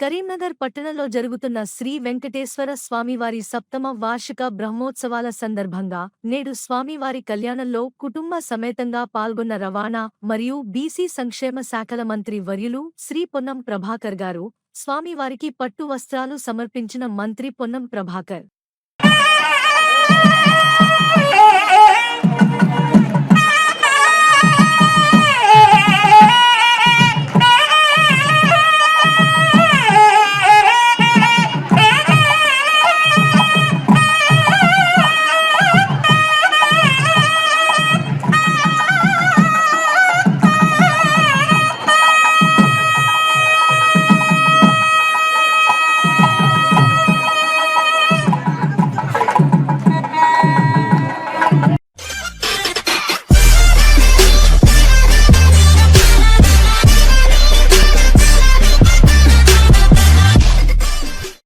కరీంనగర్ పట్టణంలో జరుగుతున్న శ్రీ వెంకటేశ్వర స్వామివారి సప్తమ వార్షిక బ్రహ్మోత్సవాల సందర్భంగా నేడు స్వామివారి కళ్యాణంలో కుటుంబ సమేతంగా పాల్గొన్న రవాణా మరియు బీసీ సంక్షేమ శాఖల మంత్రి వర్యులు శ్రీ పొన్నం ప్రభాకర్ గారు స్వామివారికి పట్టు వస్త్రాలు సమర్పించిన మంత్రి పొన్నం ప్రభాకర్.